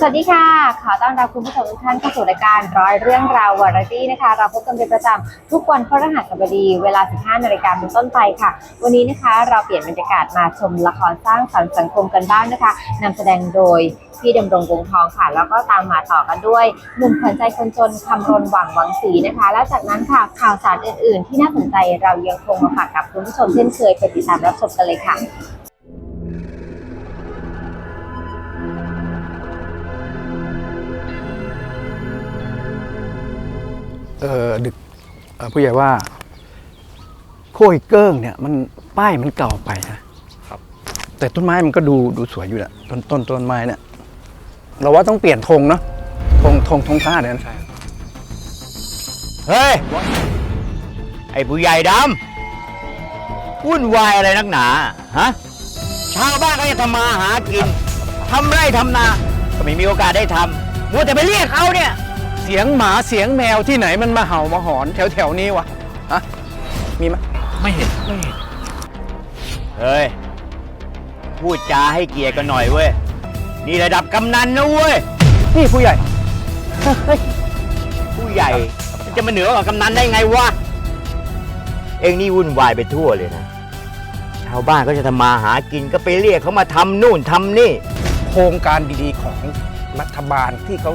สวัสดีค่ะ ขอต้อนรับคุณผู้ชมทุกท่านเข้าสู่รายการร้อยเรื่องราววาไรตี้นะคะ เราพบกันเป็นประจำทุกวันพฤหัสบดีเวลา 15นาฬิกาเป็นต้นไปค่ะ วันนี้นะคะเราเปลี่ยนบรรยากาศมาชมละครสร้างสรรค์สังคมกันบ้างนะคะนำแสดงโดยพี่ดำรงวงทองค่ะ แล้วก็ตามมาต่อกันด้วยหนุ่มขวัญใจคนจนคำรณหวังหวังศรีนะคะ และจากนั้นค่ะข่าวสารอื่น ๆ ที่น่าสนใจเรายังคงมาฝากกับคุณผู้ชมเช่นเคยไปติดตามรับชมกันเลยค่ะ ดึกเอ่อผู้ใหญ่ว่าโคยเกิ้งเนี่ยมันป้ายมันเก่าไปนะครับแต่ต้นไม้มันก็ดูดูสวยอยู่แหละต้นต้นต้นไม้เนี่ยเราว่าต้องเปลี่ยนธงเนาะธงธงธงชาติเนี่ยนะเฮ้ย ไอ้ผู้ใหญ่ดำวุ่นวายอะไรนักหนาฮะชาวบ้านก็จะทำมาหากินทำไร่ทำนา ก็ไม่มีโอกาสได้ทำมัวแต่ไปเรียกเขาเนี่ยเสียงหมาเสียงแมวที่ไหนมันมาเห่ามาหอน แถวแถวๆนี้วะฮะมีไหมไม่เห็นไม่เห็นเฮ้ยพูดจาให้เกียรติกันหน่อยเว้ยนี่ระดับกำนันนะเว้ยนี่ผู้ใหญ่ผู้ใหญ่มันจะมาเหนือกว่ากำนันได้ไงวะเองนี่วุ่นวายไปทั่วเลยนะชาวบ้านก็จะทำมาหากินก็ไปเรียกเขามาทำนู่นทำนี่ โครงการดีๆของรัฐบาลที่เขา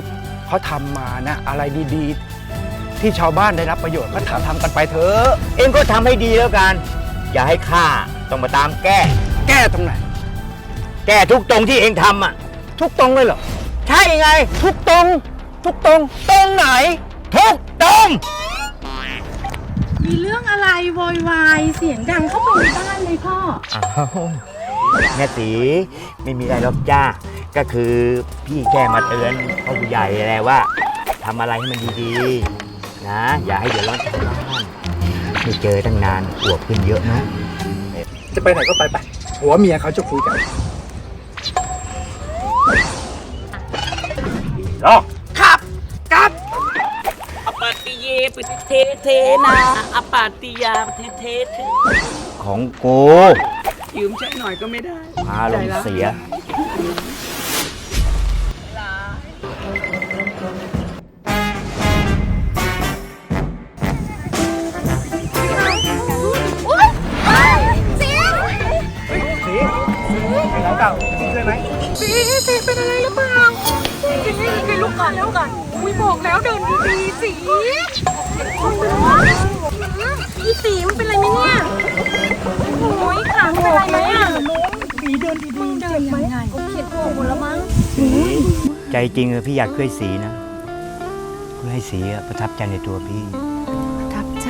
เขาทำมานะอะไรดีๆ ที่ชาวบ้านได้รับประโยชน์ก็ทำทำกันไปเถอะเองก็ทำให้ดีแล้วกัน อย่าให้ข้าต้องมาตามแก้ แก้ตรงไหน แก้ทุกตรงที่เองทำอะ ทุกตรงเลยเหรอ ใช่ไง ทุกตรง ทุกตรง ตรงไหน ทุกตรง มีเรื่องอะไรโวยวายเสียงดังเข้าไปในบ้านเลยพ่อ อ้าวแม่ตีไม่มีอะไรหรอกจ้า ก็คือพี่แค่มาเตือนพ่อผู้ใหญ่แหละว่าทำอะไรให้มันดีๆนะ อย่าให้เดือดร้อนชาวบ้านไม่เจอตั้งนานอวบขึ้นเยอะนะ จะไปไหนก็ไปไปหัวเมียเขาจะคุยกันรออปาติเยปฏิเทเทนาอปาติยาปฏิเทเทของกูยืมใช้หน่อยก็ไม่ได้พาลมเสีย แล้วก่อนอุ้ยบอกแล้วเดินดีๆสีอีสีมันเป็นอะไรไหมเนี่ยโอ้ยขามันเป็นอะไรไหมอะสีเดินดีๆเดินไหมเขียนโผล่หมดแล้วมั้งสีใจจริงอะพี่อยากช่วยสีนะเพื่อให้สีอะประทับใจในตัวพี่ ประทับใจ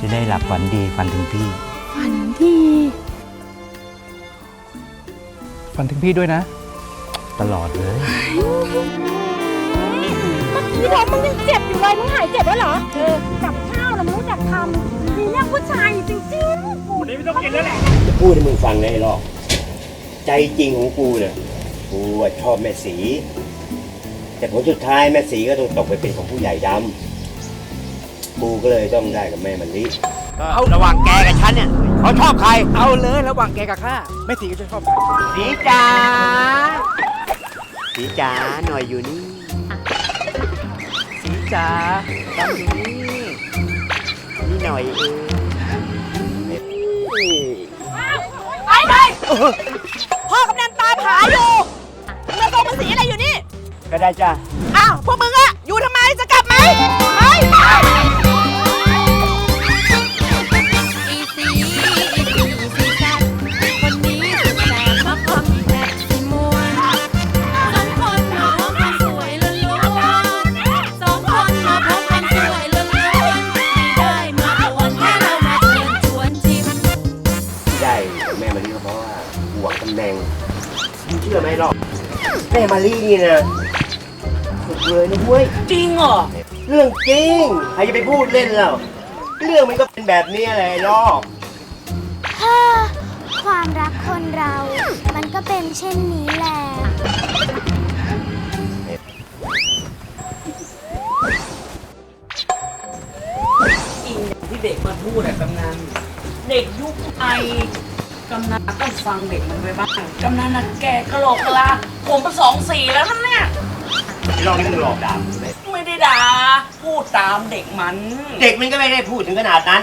จะได้หลับฝันดีฝันถึงพี่ ฝันดีฝันถึงพี่ด้วยนะ ตลอดเลย เมื่อกี้ท้องมึงยังเจ็บอยู่เลยมึงหายเจ็บแล้วเหรอเออกับข้าวเราไม่รู้จักทำมีเรื่องผู้ชายจริงๆวันนี้ไม่ต้องกินแล้วแหละจะพูดให้มึงฟังเลยไอ้หรอก ใจจริงของกูเนี่ยกูอะชอบแม่สี แต่ผลสุดท้ายแม่สีก็ต้องตกไปเป็นของผู้ใหญ่ดำกูก็เลยต้องได้กับแม่มันนี้เอาระหว่างแกกับฉันเนี่ยเขาชอบใคร เอาเลยระหว่างแกกับข้าไม่ตีก็จะชอบใครสีจ๋าสีจ๋าหน่อยอยู่นี่สี จ๋าตามอยู่นี่นี่หน่อยเองไปเลยพ่อกำนันตามหาอยู่เรือตรงมันสีอะไรอยู่นี่ ก็ได้จ้ะ อ้าว พวกมึงอะอยู่ทำไมจะกลับไหมไปไป หมหรอกแม่มาลีนี่นะสุดเลยนะเว้ยจริงเหรอเรื่องจริงใครจะไปพูดเล่นแล้วเรื่องมันก็เป็นแบบนี้แหละไอ้ลอกฮ่าความรักคนเรา มันก็เป็นเช่นนี้แหละจริงอย่างที่เด็กมาพูดอะกำนันเด็กยุคใหม่ กำนันต้องฟังเด็กมันไปบ้างกำนันน่ะแก่กะโหลกกะลาผมเป็นสองสี่แล้วนั่นเนี่ยไอ้ลอกนี่มึงหลอกด่ากูไหมไม่ได้ด่าพูดตามเด็กมันเด็กมันก็ไม่ได้พูดถึงขนาดนั้น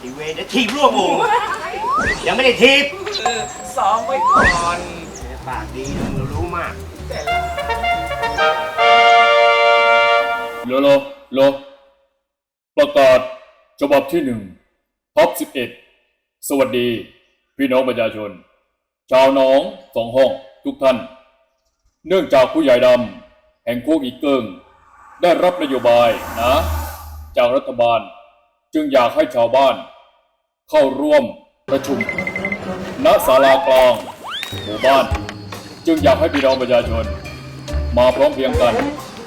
ทีเวททีบร่วงวงยังไม่ได้ทีบเออซ้อมไว้ก่อน ปากดีนะมึงรู้มาก โลโลโล ประกาศฉบับที่หนึ่งท็อปสิบเอ็ดสวัสดี พี่น้องประชาชน ชาวหน้องสองห้องทุกท่าน เนื่องจากผู้ใหญ่ดำแห่งโคกอีเกิงได้รับนโยบายนะ จากรัฐบาลจึงอยากให้ชาวบ้าน เข้าร่วมประชุมณศาลากลางหมู่บ้าน จึงอยากให้พี่น้องประชาชน มาพร้อมเพรียงกัน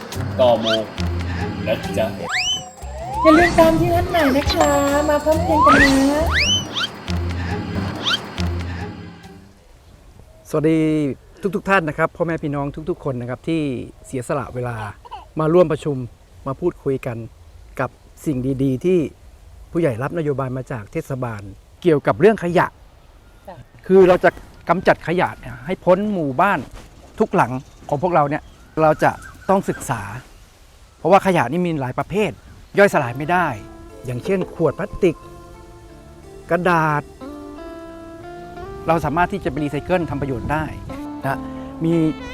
9โมงนะจ๊ะอย่าลืมตามที่นัดหมายนะคะ มาพร้อมเพรียงกันนะ สวัสดีทุกๆทท่านนะครับพ่อแม่พี่น้องทุกๆ คนนะครับที่เสียสละเวลามาร่วมประชุมมาพูดคุยกันกับสิ่งดีๆ ที่ผู้ใหญ่รับนโยบายมาจากเทศบาล เกี่ยวกับเรื่องขยะ คือเราจะกำจัดขยะให้พ้นหมู่บ้านทุกหลังของพวกเราเนี่ยเราจะต้องศึกษา เพราะว่าขยะนี่มีหลายประเภท ย่อยสลายไม่ได้ อย่างเช่น ขวดพลาสติก กระดาษ เราสามารถที่จะไปรีไซเคิลทำประโยชน์ได้นะมี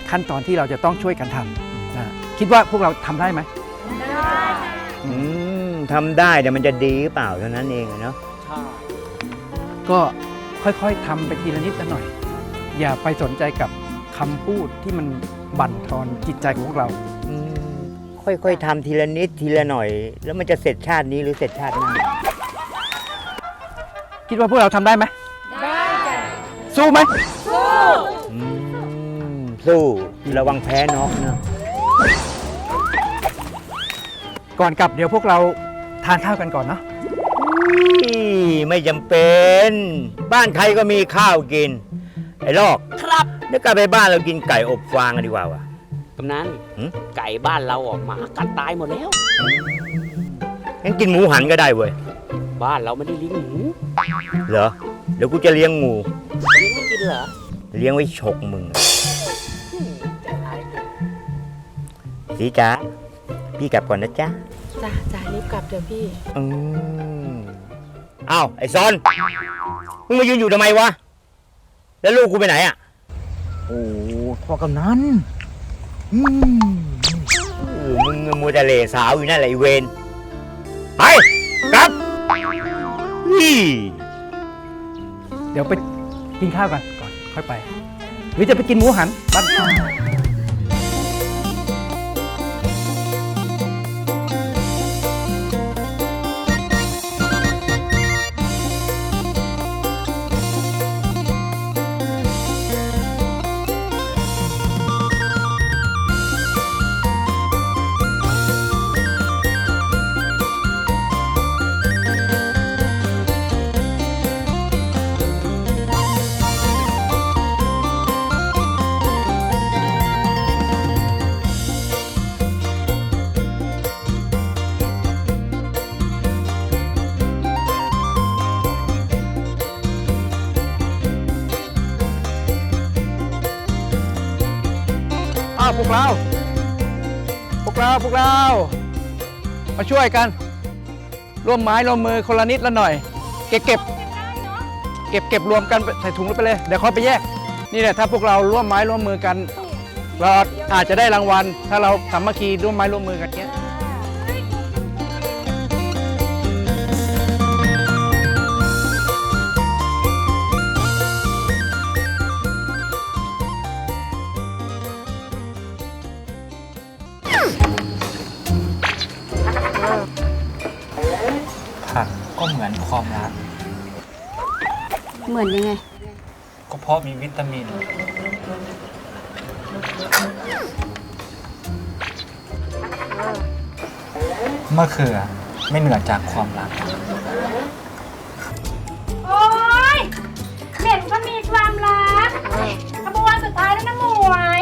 ขั้นตอนที่เราจะต้องช่วยกันทำนะคิดว่าพวกเราทำได้ไหมอืมทำได้แต่มันจะดีหรือเปล่าเท่านั้นเองอะเนาะก็ค่อยๆทำไปทีละนิดละหน่อย อย่าไปสนใจกับคำพูดที่มันบั่นทอนจิตใจของพวกเรา อืมค่อยๆทำทีละนิดทีละหน่อย แล้วมันจะเสร็จชาตินี้หรือเสร็จชาติหน้า คิดว่าพวกเราทำได้ไหม สู้ไหมอืมสู้ระวังแพ้น็อกเนาะก่อนกลับเดี๋ยวพวกเราทานข้าวกันก่อนเนาะอี้ไม่จำเป็น บ้านใครก็มีข้าวกิน ไอ้ลอกครับเดี๋ยวกลับไปบ้านเรากินไก่อบฟางกันดีกว่าวะ กำนันหืม ไก่บ้านเราออกมากัดตายหมดแล้ว งั้นกินหมูหันก็ได้เว้ย บ้านเราไม่ได้เลี้ยงหมูเหรอ เดี๋ยวกูจะเลี้ยงงูเลี้ยงไม่กินเหรอเลี้ยงไว้ฉกมึงอะสีจ๋าพี่กลับก่อนนะจ๊ะจ้าจ้ารีบกลับเดี๋ยวพี่ อืมอ้าวไอ้ซอน มึงมายืนอยู่ทำไมวะ แล้วลูกกูไปไหนอะ โอ้พ่อกำนันอืมเออมึงมัวแต่เหล่สาวอยู่นั่นแหละไอ้เวนไปกลับนี่ เดี๋ยวไปกินข้าวกันก่อนค่อยไป หรือจะไปกินหมูหันบ้าน เรา พวกเรา พวกเรา มาช่วยกัน ร่วมไม้ร่วมมือคนละนิดละหน่อย เก็บเก็บเก็บเก็บรวมกันใส่ถุงไปเลย เดี๋ยวเขาไปแยก นี่แหละถ้าพวกเราร่วมไม้ร่วมมือกัน เราอาจจะได้รางวัล ถ้าเราสามัคคีร่วมไม้ร่วมมือกันเนี้ย เหมือนความรัก เหมือนยังไง ก็เพราะมีวิตามินมะเขือไม่เหนือจากความรัก โอ๊ยเห็นก็มีความรักขบวนสุดท้ายแล้วนะหมวย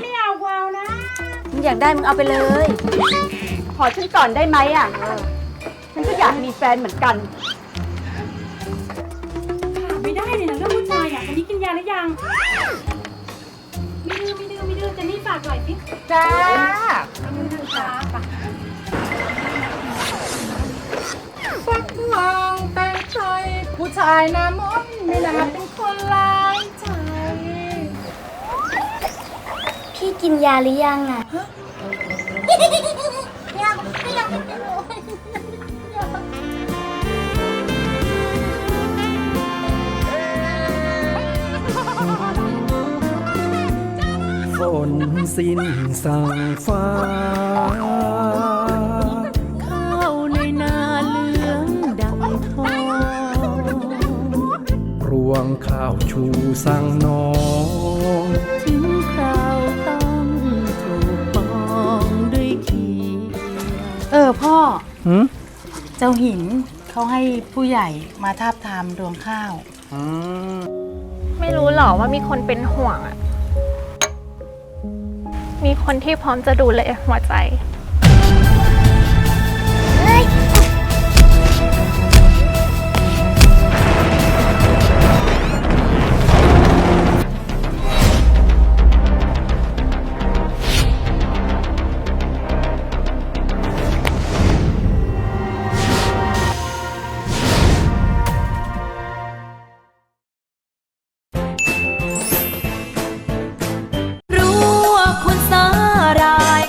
ไม่เอาวาวนะ มึงอยากได้มึงเอาไปเลย ขอฉันก่อนได้ไหมอะฉันก็ อยากมีแฟนเหมือนกันไม่ได้เลยนะเรื่องผู้ชายอะวันนี้กินยาหรือยัง ไม่ดื้อไม่ดื้อไม่ดื้อเจนนี่ฝากหน่อยสิจ้าไม่ดื้อจ้าไปฟักลองแต่งใจผู้ชายหน้ามนต์ไม่น่าเป็นคนร้ายใจ พี่กินยาหรือยังอะยั ฝนสิ้นสั่งฟ้า ข้าวในนาเหลืองดังทองรวงข้าวชูสั่งน้อง ถึงคราวต้องถูกปองด้วยเขียวเออพ่อ หืมเจ้าหินเขาให้ผู้ใหญ่มาทาบทามรวงข้าว ไม่รู้หรอว่ามีคนเป็นห่วงอะ มีคนที่พร้อมจะดูแลหัวใจ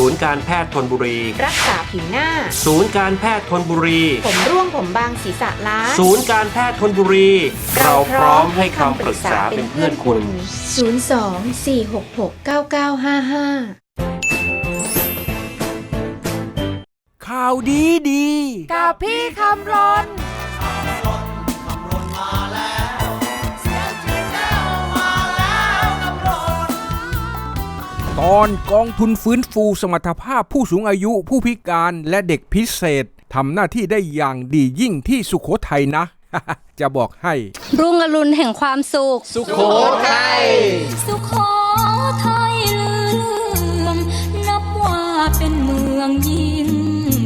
ศูนย์การแพทย์ทนบุรี รักษาผิวหน้า ศูนย์การแพทย์ทนบุรี ผมร่วงผมบางศีรษะล้านศูนย์การแพทย์ทนบุรี เราพร้อมให้คำปรึกษาเป็นเพื่อนคุณข่าวดีดี กับพี่คำรน ตอนกองทุนฟื้นฟูสมรรถภาพผู้สูงอายุผู้พิการและเด็กพิเศษทำหน้าที่ได้อย่างดียิ่งที่สุขโขทัยนะ จะบอกให้ รุ่งอรุณแห่งความสุข สุโขทัยสุโขทัยลือเลืองนับว่าเป็นเมืองยิ่งใหญ่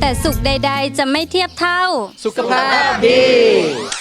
แต่สุขใด ๆ จะไม่เทียบเท่า สุขภาพดี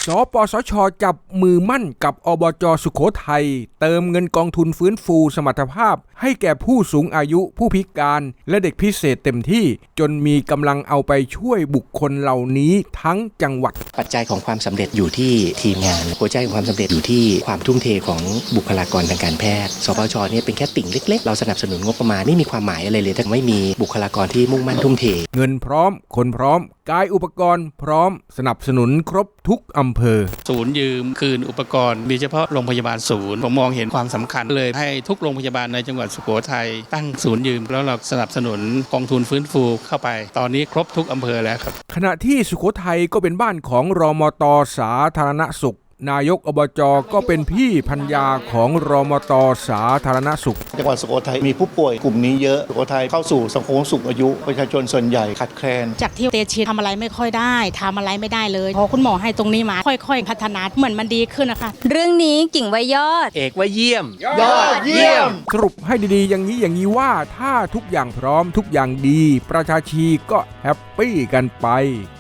สปสช จับมือมั่นกับอบจสุขโขทัย เติมเงินกองทุนฟื้นฟูสมรรถภาพ ให้แก่ผู้สูงอายุผู้พิการ และเด็กพิเศษเต็มที่ จนมีกำลังเอาไปช่วยบุคคลเหล่านี้ทั้งจังหวัด ปัจจัยของความสำเร็จอยู่ที่ทีมงานหัวใจของความสำเร็จอยู่ที่ความทุ่มเทของบุคลากรทางการแพทย์ สปชเนี่ยเป็นแค่ติ่งเล็ก ๆ เราสนับสนุนงบประมาณไม่มีความหมายอะไรเลยถ้าไม่มีบุคลากรที่มุ่งมั่นทุ่มเท เงินพร้อมคนพร้อม กายอุปกรณ์พร้อม สนับสนุนครบทุกอำเภอ ศูนย์ยืมคืนอุปกรณ์ มีเฉพาะโรงพยาบาลศูนย์ผมมองเห็นความสำคัญเลย ให้ทุกโรงพยาบาลในจังหวัดสุโขทัยตั้งศูนย์ยืม แล้วเราสนับสนุนกองทุนฟื้นฟูเข้าไป ตอนนี้ครบทุกอำเภอแล้วครับ ขณะที่สุโขทัยก็เป็นบ้านของรอมตสาธารณสุข นายกอบจก็เป็นพี่พัญญาของรอมตสาธารณสุข จังหวัดสุโขทัยมีผู้ป่วยกลุ่มนี้เยอะสุโขทัยเข้าสู่สังคมสูงอายุ ประชาชนส่วนใหญ่ขาดแคลน จากที่เตชีทำอะไรไม่ค่อยได้ทำอะไรไม่ได้เลยพอคุณหมอให้ตรงนี้มาค่อย ๆ พัฒนาเหมือนมันดีขึ้นนะคะ เรื่องนี้กิ่งไว้ยอด เอกว่าเยี่ยม ยอดเยี่ยม สรุปให้ดีๆ อย่างนี้อย่างนี้ว่าถ้าทุกอย่างพร้อมทุกอย่างดี ประชาชีก็แฮปปี้กันไป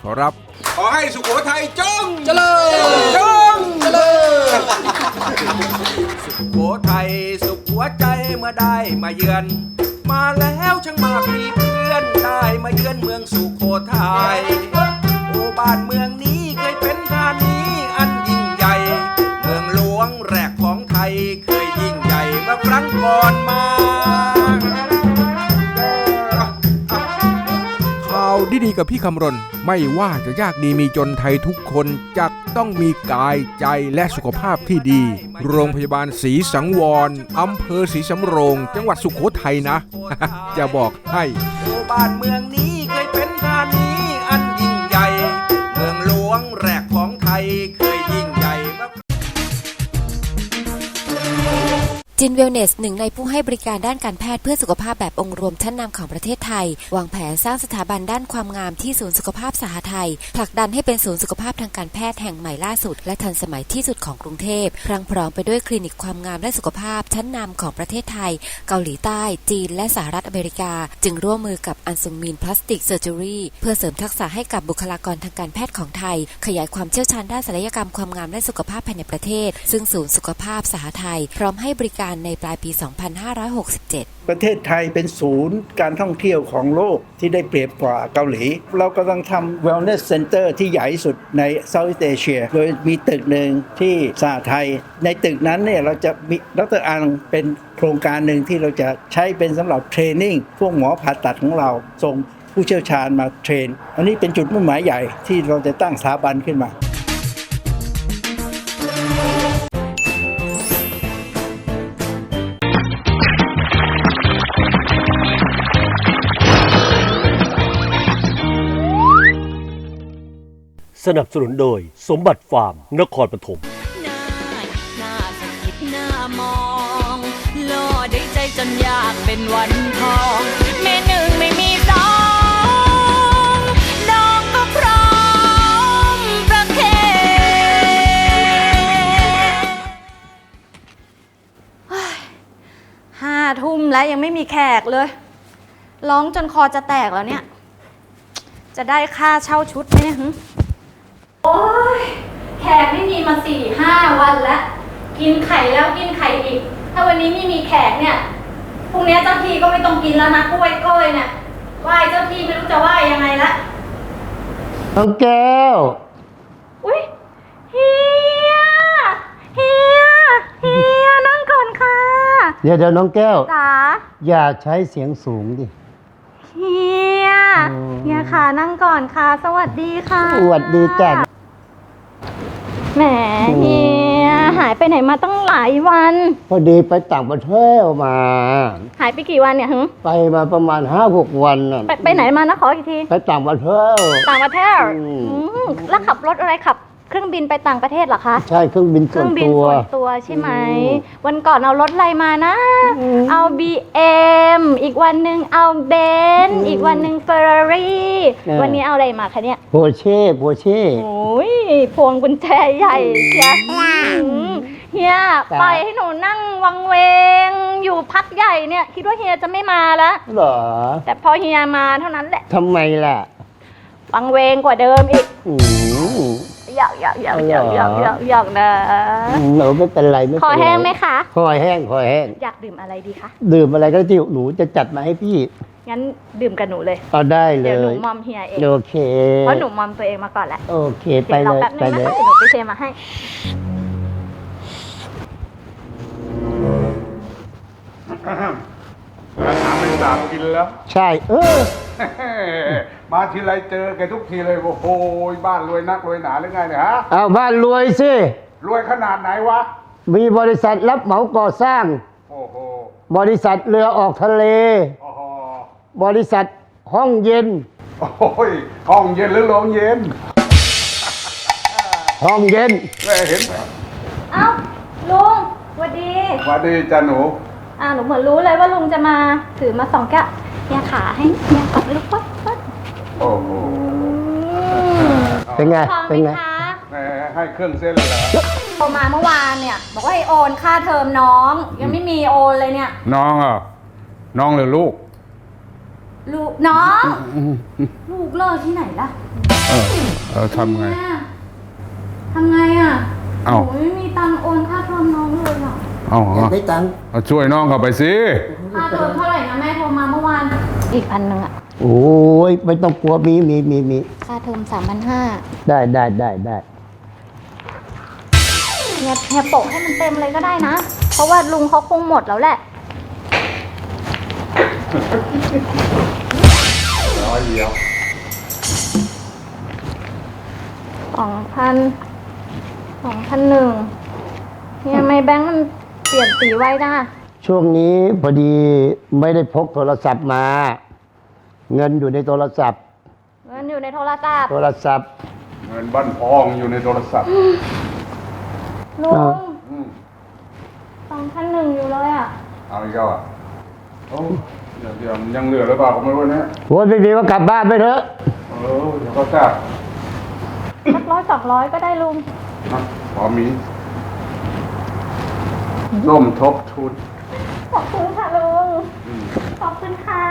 ขอรับ ขอให้สุโขทัยจงเจริญจงเจริญสุโขทัยสุขหัวใจเมื่อได้มาเยือน มาแล้วช่างมากมีเพื่อนได้มาเยือนเมืองสุโขทัยโอ้บ้านเมืองนี้เคยเป็นธานีอันยิ่งใหญ่ เมืองหลวงแรกของไทยเคยยิ่งใหญ่เมื่อครั้งก่อนมา ที่ดีกับพี่คำรณ ไม่ว่าจะยากดีมีจนไทยทุกคนจะต้องมีกายใจและสุขภาพที่ดี โรงพยาบาลศรีสังวรอำเภอศรีสำโรง จังหวัดสุโขทัยนะ จะบอกให้บ้านเมืองนี้เคยเป็นธานีอันยิ่งใหญ่ เมืองหลวงแร จินเวลเนสหนึ่งในผู้ให้บริการด้านการแพทย์เพื่อสุขภาพแบบองค์รวมชั้นนำของประเทศไทย วางแผนสร้างสถาบันด้านความงามที่ศูนย์สุขภาพสหไทย ผลักดันให้เป็นศูนย์สุขภาพทางการแพทย์แห่งใหม่ล่าสุด และทันสมัยที่สุดของกรุงเทพพรังพร้อมไปด้วยคลินิกความงามและสุขภาพชั้นนำของประเทศไทย เกาหลีใต้ จีน และสหรัฐอเมริกา จึงร่วมมือกับอันซุงมินพลาสติกเซอร์เจอรี่เพื่อเสริมทักษะให้กับบุคลากรทางการแพทย์ของไทย ขยายความเชี่ยวชาญด้านศัลยกรรมความงามและสุขภาพภายในประเทศ ซึ่งศูนย์สุขภาพสหไทย พร้อมให้บริการในปลายปี 2567 ประเทศไทยเป็นศูนย์การท่องเที่ยวของโลกที่ได้เปรียบกว่าเกาหลี เรากำลังทำ wellness center ที่ใหญ่สุดใน Southeast Asia โดยมีตึกหนึ่งที่สหไทย ในตึกนั้นเนี่ยเราจะมีดรอังเป็นโครงการหนึ่งที่เราจะใช้เป็นสำหรับเทรนนิ่งพวกหมอผ่าตัดของเราส่งผู้เชี่ยวชาญมาเทรน อันนี้เป็นจุดมุ่งหมายใหญ่ที่เราจะตั้งสถาบันขึ้นมา สนับสนุนโดยสมบัติฟาร์ม นครปฐมหน้าสะกิดหน้ามองล่อได้ใจจนอยากเป็นวันทองแม่หนึ่งไม่มีสองน้องก็พร้อมประเคนห้าทุ่มแล้วยังไม่มีแขกเลย ร้องจนคอจะแตกแล้วเนี่ย จะได้ค่าเช่าชุดไหมเนี่ยหึ โอ้ยแขกไม่มีมาสี่ห้าวันแล้ว กินไข่แล้วกินไข่อีก ถ้าวันนี้ไม่มีแขกเนี่ยพรุ่งนี้เจ้าที่ก็ไม่ต้องกินแล้วนะกล้วยกล้วยเนี่ยไหว้เจ้าที่ไม่รู้จะไหว้ยังไงละน้องแก้ว อุ้ยเฮียเฮียเฮียนั่งก่อนค่ะเดี๋ยวเดี๋ยวน้องแก้ว จ๋าอย่าใช้เสียงสูงดิ เฮียเฮียค่ะนั่งก่อนค่ะ สวัสดีค่ะ สวัสดีจ้ะ แหมเฮียหายไปไหนมาตั้งหลายวัน พอดีไปต่างประเทศมา หายไปกี่วันเนี่ยหึไปมาประมาณห้าหกวันน่ะไปไปไหนมานะขออีกที ไปต่างประเทศ ต่างประเทศอืมอืมแล้วขับรถอะไรขับ เครื่องบินไปต่างประเทศเหรอคะ ใช่เครื่องบินเคส่รื่วอนงบินตัว ส่วนตัวใช่ไหม วันก่อนเอารถอะไรมานะ เอา BM อีกวันหนึ่งเอาเบนซ์อีกวันหนึ่งเฟอร์รารี่เออ วันนี้เอาอะไรมาคะเนี่ยโปเช่โปเช่ โอ้ยพวงกุญแจใหญ่เชียอืมเฮียจ้ะ ปล่อยให้หนูนั่งวังเวง อยู่พักใหญ่เนี่ย คิดว่าเฮียจะไม่มาแล้วเหรอแต่พอเฮียมาเท่านั้นแหละทำไมล่ะวังเวงกว่าเดิมอีก อืม อยากอยากอยากอยากอยากอยากอยากนะหนูไม่เป็นไรไม่เป็นคอไรแห้งไหมคะคอแห้งคอแห้งอยากดื่มอะไรดีคะดื่มอะไรก็ที่หนูจะจัดมาให้พี่งั้นดื่มกับหนูเลยเอาได้เลเดี๋ยวหนูยมอมเฮียเองโอเคเพราะหนูมอมตัวเองมาก่อนแหละโอเคไปเดี๋ยวเลรอยแป๊บนึไปงเลนะยคะเดี๋ยวหนูไปเทมาให้หาไม่สามกินแล้ว ใช่ เออ มาทีไรเจอแกทุกทีเลยโอ้โหบ้านรวยนักรวยหนาหรือไงเนี่ยฮะเอาบ้านรวยสิ รวยขนาดไหนวะ มีบริษัทรับเหมาก่อสร้าง โอ้โหบริษัทเรือออกทะเล โอ้โหบริษัทห้องเย็น โอ้ยห้องเย็นหรือโรงเย็นห้องเย็นแม่เห็นเอ้าลุงสวัสดี หวัสดีจ้าหนู อ่าหนูเหมือนรู้เลยว่าลุงจะมาถือมาสองแก้วเฮียขาให้เฮียกดลูกปั๊บปั๊บโอ้โหเป็นไง พอไหมเป็นไง คะแม่ให้เครื่องเส้นเลยเหรอโทรมาเมื่อวานเนี่ย บอกว่าให้โอนค่าเทอมน้อง ยังไม่มีโอนเลยเนี่ยน้องอะน้องหรือลูก ลูกน้อง ลูกเลิกที่ไหนล่ะเออเออทำไง เนี่ยทำไงอะเอ้า หนูไม่มีตังค์โอนค่าเทอมน้องเลยอะ เอาเหรอได้ตังค์เอาช่วยน้องเขาไปสิ ค่าเทอมเท่าไหร่นะแม่โทรมาเมื่อวาน อีกพันหนึ่งอะโอ้ยไม่ต้องกลัวมีมีมีมีค่าเทอมสามพันห้าได้ได้ได้ได้เฮียเฮียโปะให้มันเต็มเลยก็ได้นะ เพราะว่าลุงเขาคงหมดแล้วแหละร้อยเดียวสองพัน สองพันหนึ่งเนี่ยทำไมแบงค์มัน เปลี่ยนสีไว้ได้ช่วงนี้พอดีไม่ได้พกโทรศัพท์มา เงินอยู่ในโทรศัพท์ เงินอยู่ในโทรศัพท์โทรศัพท์เงินบ้านพองอยู่ในโทรศัพท์ลุอ่างสองพันหนึ่งอยู่เลยอะเอาอีกแล้วอะโอ้เดี๋ยวเดี๋ยวมันยังเหลือหรือเปล่าผมไม่รู้นะโอ้ยไม่มีก็กลับบ้านไปเถอะเออเดี๋ยวก็ทราบสักร้อยสองร้อยก็ได้ลุงนะพอมี ร่วมทบทุน ขอบคุณค่ะลุง ขอบคุณค่ะ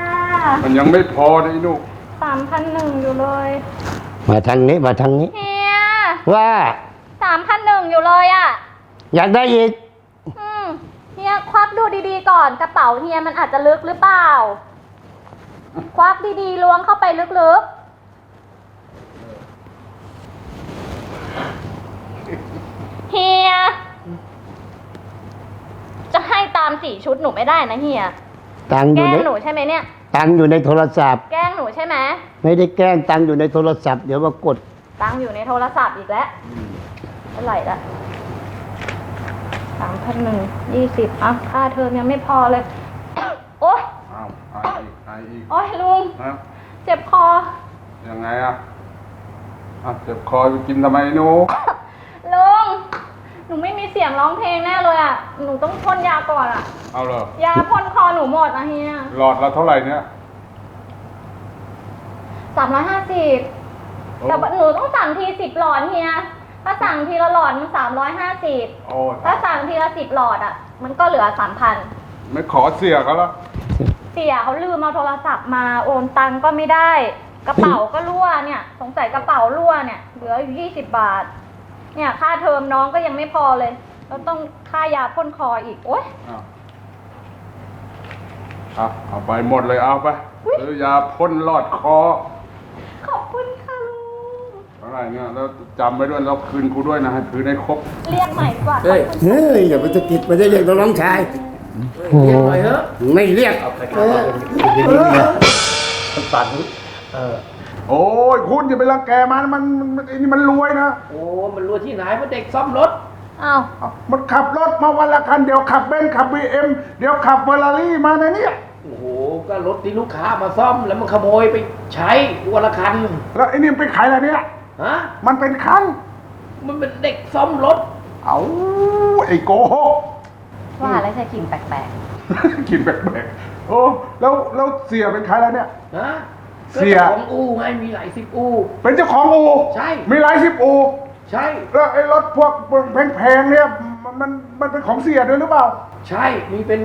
มันยังไม่พอนะไอ้หนุสามพันหนึ่งอยู่เลยมาทางนี้มาทางนี้ เฮียว่าสามพันหนึ่งอยู่เลยอะ อยากได้อีก อืมเฮียควักดูดีๆก่อนกระเป๋าเฮียมันอาจจะลึกหรือเปล่า ควักดีๆล้วงเข้าไปลึกๆ เฮียจะให้ตามสี่ชุดหนูไม่ได้นะเฮีย ตังค์อแกยู่ล้งในหนูใช่ไหมเนี่ย ตังค์อยู่ในโทรศัพท์ แกล้งหนูใช่ไหมไม่ได้แกล้งตังค์อยู่ในโทรศัพท์เดี๋ยวมากดตังค์อยู่ในโทรศัพท์อีกแล้วเท่าไหร่ละสามพันหนึ่งยี่สิบอะค่าเทอมยังไม่พอเลย โอ๊ยอ้าวไออีกไออีกโอ๊ยลุง นะเจ็บคอ ยังไงอะอะเจ็บคอไปกินทำไมไอ้หนูลุง หนูไม่มีเสียงร้องเพลงแน่เลยอะ หนูต้องพ่นยาก่อนอะ เอาเหรอยาพ่นคอหนูหมดอะเฮียหลอดละเท่าไหร่เนี่ยสามร้อยห้าสิบแต่ว่าหนูต้องสั่งทีสิบหลอดเฮีย ถ้าสั่งทีละหลอดมันสามร้อยห้าสิบโอ้ถ้าสั่งทีละสิบหลอดอะ มันก็เหลือสามพันไม่ขอเสียเขาละเสียเขาลืมเอาโทรศัพท์มาโอนตังก็ไม่ได้ กระเป๋าก็รั่วเนี่ย สงสัยกระเป๋ารั่วเนี่ย เหลืออยู่ยี่สิบบาท เนี่ยค่าเทอมน้องก็ยังไม่พอเลยแล้วต้องค่ายาพ่นคออีก โอ๊ย อ้าวอะเอาไปหมดเลยเอาไปซื้อยาพ่นหลอดคอขอบคุณค่ะลุงเท่าไหร่เนี่ยแล้วจำไว้ด้วยแล้วคืนกูด้วยนะให้คืนให้ครบ เรียกใหม่ดีกว่าเฮ้ยเฮ้ยอย่าไปสะกิดไม่ได้เรียกน้องชายโอ้ไม่เรียก เออตัดเออ โอ้ยคุณอย่าไปรังแกมันมันมันไอ้นี่มันรวยนะโอ้มันรวยที่ไหนเพราะเด็กซ่อมรถ อ้าวมันขับรถมาวันละคันเดี๋ยวขับเบนซ์ขับบีเอ็มเดี๋ยวขับเฟอร์รารี่มาในเนี่ย โอ้โห ก็รถที่ลูกค้ามาซ่อมแล้วมันขโมยไปใช้วันละคันแล้วไอ้นี่มันเป็นใครล่ะเนี่ย ฮะ มันเป็นคัน มันเป็นเด็กซ่อมรถ เอาไอ้โกหก ว่าแล้วจะกลิ่นแปลกกินแปลกๆโอ้แล้วแล้วเสียเป็นใครแล้วเนี่ย ฮะ เสียก็จ้าของอู่ไงมีหลายสิบอู่ เป็นเจ้าของอูใช่ มีหลายสิบอูใช่ แล้วไอ้รถพวกแพงๆเนี่ยมันมันมันเป็นของเสียด้วยหรือเปล่าใช่มีเป็น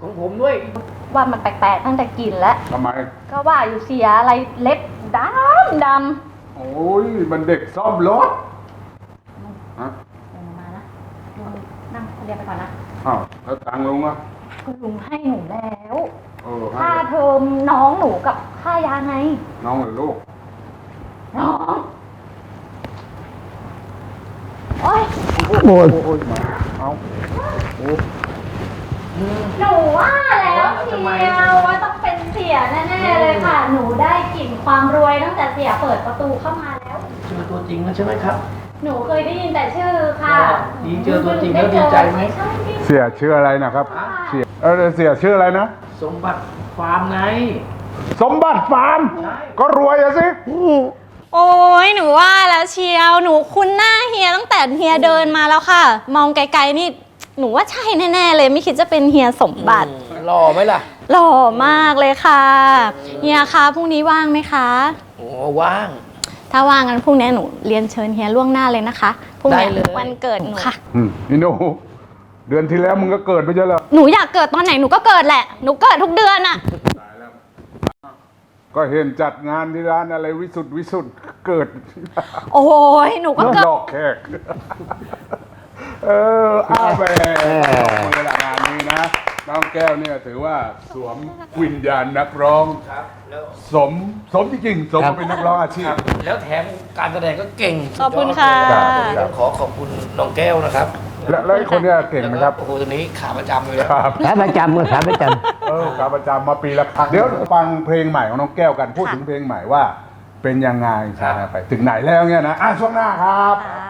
ของผมด้วยๆว่ามันแปลกๆตั้งแต่กลิ่นแล้ว ทำไม ก็ว่าอยู่เสียอะไรเล็บดำดำโอ้ยมันเด็กซ่อมรถฮะเดินมานะลุงนั่งเรียนไปก่อนนะอ้าวแล้วตังค์ลุงอะคุณลุงให้หนูแล้ว เออให้ค่าเทอมน้องหนูกับค่ายาไง น้องหรือลูก น้อง โอ๊ย โอ้ยโอ้ยมาเอาโอ้หนูว่าแล้วเชียวว่าต้องเป็นเสียแน่ๆเลยค่ะ หนูได้กลิ่นความรวยตั้งแต่เสียเปิดประตูเข้ามาแล้ว เจอตัวจริงแล้วใช่ไหมครับ หนูเคยได้ยินแต่ชื่อค่ะดีเจอตัวจริงแล้วดีใจไหมใช่ดีเสียชื่ออะไรนะครับ เสียเออเสียชื่ออะไรนะ สมบัติฟาร์มไง สมบัติฟาร์ม ก็รวยอะสิ โอ้ยหนูว่าแล้วเชียวหนูคุ้นหน้าเฮียตั้งแต่เฮียเดินมาแล้วค่ะ มองไกลๆนี่หนูว่าใช่แน่ๆเลยไม่คิดจะเป็นเฮียสมบัติหล่อไหมล่ะ หล่อมากเลยค่ะเฮียคะพรุ่งนี้ว่างไหมคะ โอ้ว่าง ถ้าว่างงั้นพรุ่งนี้หนูเรียนเชิญเฮียล่วงหน้าเลยนะคะพรุ่งนี้ได้เลย วันเกิดหนูค่ะ อืมนี่หนู เดือนที่แล้วมึงก็เกิดไม่ใช่เหรอหนูอยากเกิดตอนไหนหนูก็เกิดแหละ หนูเกิดทุกเดือนอะก็เห็นจัดงานที่ร้านอะไรวิสุทธ์วิสุทธ์เกิดโอ้ยหนูก็เกิดดอกแขก เออเอาไปเวลางานนี้นะน้องแก้วเนี่ยถือว่าสวมวิญญาณนักร้องสมสมจริงๆสมกับเป็นนักร้องอาชีพ แล้วแถมการแสดงก็เก่งขอบคุณค่ะครับต้องขอขอบคุณน้องแก้วนะครับ แล้วแล้วไอ้คนเนี้ยเก่งไหมครับ โอ้โหตัวนี้ขาประจำเลยครับ ขาประจำก็ขาประจเออขาประจำมาปีละครั้ง เดี๋ยวฟังเพลงใหม่ของน้องแก้วกัน พูดถึงเพลงใหม่ว่า เป็นยังไงใช่ไปถึงไหนแล้วเนี่ยนะ อะช่วงหน้าครับรู้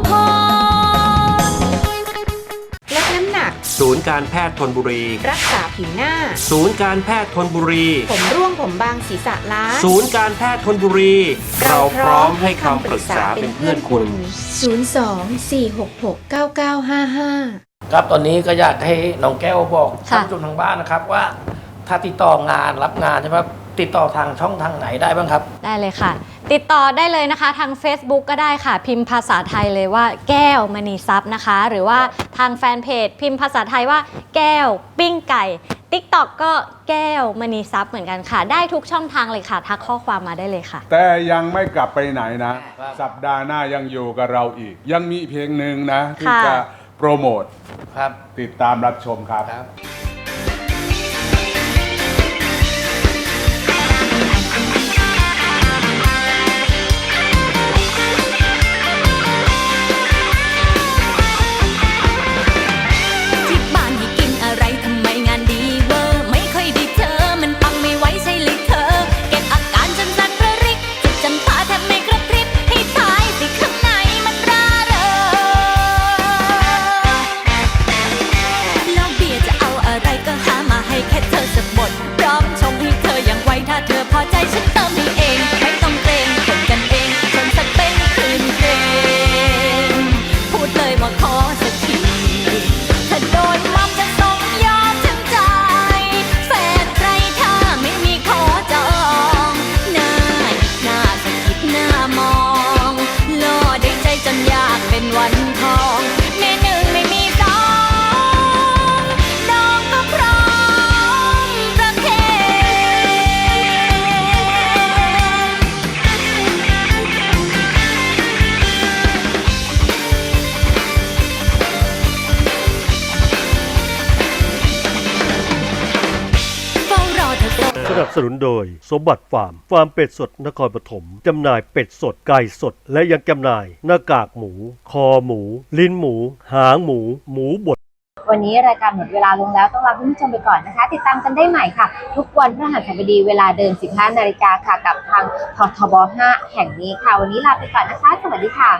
ศูนย์การแพทย์ทนบุรี รักษาผิวหน้า ศูนย์การแพทย์ทนบุรี ผมร่วงผมบางศีรษะล้านศูนย์การแพทย์ทนบุรี เราพร้อมให้คำปรึกษาเป็นเพื่อนคุณ 02-466-9955ครับตอนนี้ก็อยากให้น้องแก้วบอกค่ะท่านผู้ชมทางบ้านนะครับว่า ถ้าติดต่องานรับงานใช่ไหมครับ ติดต่อทางช่องทางไหนได้บ้างครับ ได้เลยค่ะ ติดต่อได้เลยนะคะทาง Facebook ก็ได้ค่ะ พิมพ์ภาษาไทยเลยว่า แก้วมณีทรัพย์นะคะ หรือว่าทางแฟนเพจ พิมพ์ภาษาไทยว่า แก้วปิ้งไก่ TikTok ก็แก้วมณีทรัพย์เหมือนกันค่ะ ได้ทุกช่องทางเลยค่ะ ทักข้อความมาได้เลยค่ะ แต่ยังไม่กลับไปไหนนะสัปดาห์หน้ายังอยู่กับเราอีก ยังมีเพลงหนึ่งนะ ที่ค่ะ จะโปรโมท ครับติดตามรับชมครับที่ จจนอยากเป็นวันทอง สนับสนุนโดย สมบัติฟาร์ม ฟาร์มเป็ดสดนครปฐมจำหน่ายเป็ดสดไก่สด และยังจำหน่าย หน้ากากหมู คอหมู ลิ้นหมู หางหมู หมูบดวันนี้รายการหมดเวลาลงแล้วต้องลาคุณผู้ชมไปก่อนนะคะ ติดตามกันได้ใหม่ค่ะ ทุกวันพฤหัสบดีเวลาเดิม 15 นาฬิกาค่ะกับทางททบ 5 แห่งนี้ค่ะ วันนี้ลาไปก่อนนะคะ สวัสดีค่ะ